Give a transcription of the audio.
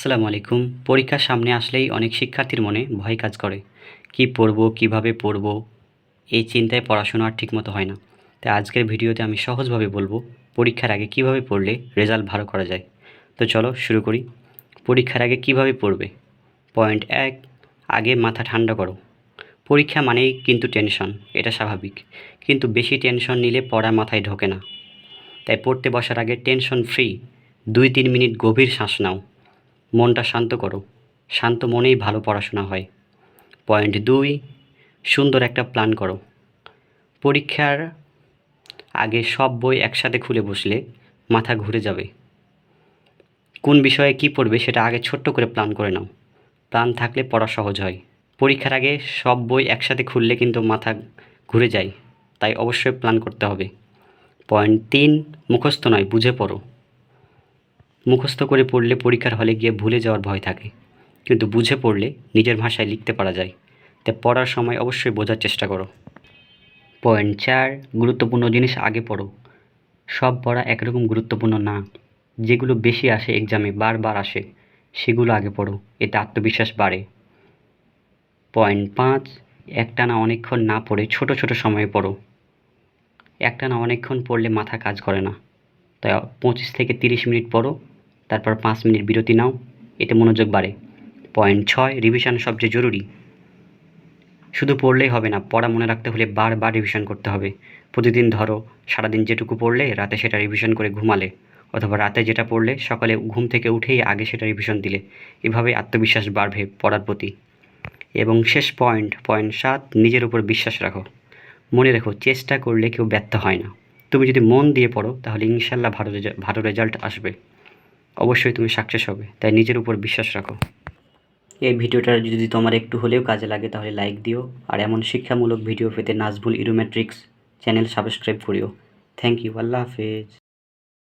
আসসালামু আলাইকুম। পরীক্ষার সামনে আসলেই অনেক শিক্ষার্থীর মনে ভয় কাজ করে। কি পড়ব, কীভাবে পড়ব, এই চিন্তায় পড়াশোনা আর ঠিকমতো হয় না। তাই আজকের ভিডিওতে আমি সহজভাবে বলব, পরীক্ষার আগে কীভাবে পড়লে রেজাল্ট ভালো করা যায়। তো চলো শুরু করি। পরীক্ষার আগে কীভাবে পড়বে? পয়েন্ট এক, আগে মাথা ঠান্ডা করো। পরীক্ষা মানেই কিন্তু টেনশন, এটা স্বাভাবিক। কিন্তু বেশি টেনশন নিলে পড়া মাথায় ঢোকে না। তাই পড়তে বসার আগে টেনশন ফ্রি দুই তিন মিনিট গভীর শ্বাস নাও। মনটা শান্ত করো। শান্ত মনেই ভালো পড়াশোনা হয়। পয়েন্ট দুই, সুন্দর একটা প্ল্যান করো। পরীক্ষার আগে সব বই একসাথে খুলে বসলে মাথা ঘুরে যাবে। কোন বিষয়ে কী পড়বে সেটা আগে ছোট্ট করে প্ল্যান করে নাও। প্ল্যান থাকলে পড়া সহজ হয়। পরীক্ষার আগে সব বই একসাথে খুললে কিন্তু মাথা ঘুরে যায়। তাই অবশ্যই প্ল্যান করতে হবে। পয়েন্ট তিন, মুখস্থ নয়, বুঝে পড়ো। মুখস্থ করে পড়লে পরীক্ষার হলে গিয়ে ভুলে যাওয়ার ভয় থাকে। কিন্তু বুঝে পড়লে নিজের ভাষায় লিখতে পারা যায়। তাই পড়ার সময় অবশ্যই বোঝার চেষ্টা করো। পয়েন্ট চার, গুরুত্বপূর্ণ জিনিস আগে পড়ো। সব পড়া একরকম গুরুত্বপূর্ণ না। যেগুলো বেশি আসে এক্সামে বারবার আসে, সেগুলো আগে পড়ো। এতে আত্মবিশ্বাস বাড়ে। পয়েন্ট পাঁচ, একটানা অনেকক্ষণ না পড়ে ছোট ছোট সময়ে পড়ো। একটানা অনেকক্ষণ পড়লে মাথা কাজ করে না। তাই পঁচিশ থেকে তিরিশ মিনিট পড়ো। তারপর পাঁচ মিনিট বিরতি নাও, এতে মনোযোগ বাড়ে। পয়েন্ট ছয়, রিভিশন সবচেয়ে জরুরি। শুধু পড়লেই হবে না, পড়া মনে রাখতে হলে বারবার রিভিশন করতে হবে। প্রতিদিন ধরো, সারাদিন যেটুকু পড়লে রাতে সেটা রিভিশন করে ঘুমালে, অথবা রাতে যেটা পড়লে সকালে ঘুম থেকে উঠেই আগে সেটা রিভিশন দিলে। এভাবে আত্মবিশ্বাস বাড়বে পড়ার প্রতি। এবং শেষ পয়েন্ট পয়েন্ট সাত, নিজের উপর বিশ্বাস রাখো। মনে রেখো, চেষ্টা করলে কেউ ব্যর্থ হয় না। তুমি যদি মন দিয়ে পড়ো, তাহলে ইনশাল্লাহ ভালো ভালো রেজাল্ট আসবে। অবশ্যই তুমি সাকসেস হবে। তাই নিজের উপর বিশ্বাস রাখো। এই ভিডিওটা যদি তোমার একটু হলেও কাজে লাগে, তাহলে লাইক দিও। আর এমন শিক্ষামূলক ভিডিও পেতে নাজবুল ইরোমেট্রিক্স চ্যানেল সাবস্ক্রাইব করিও। থ্যাংক ইউ আল্লাহ হাফেজ।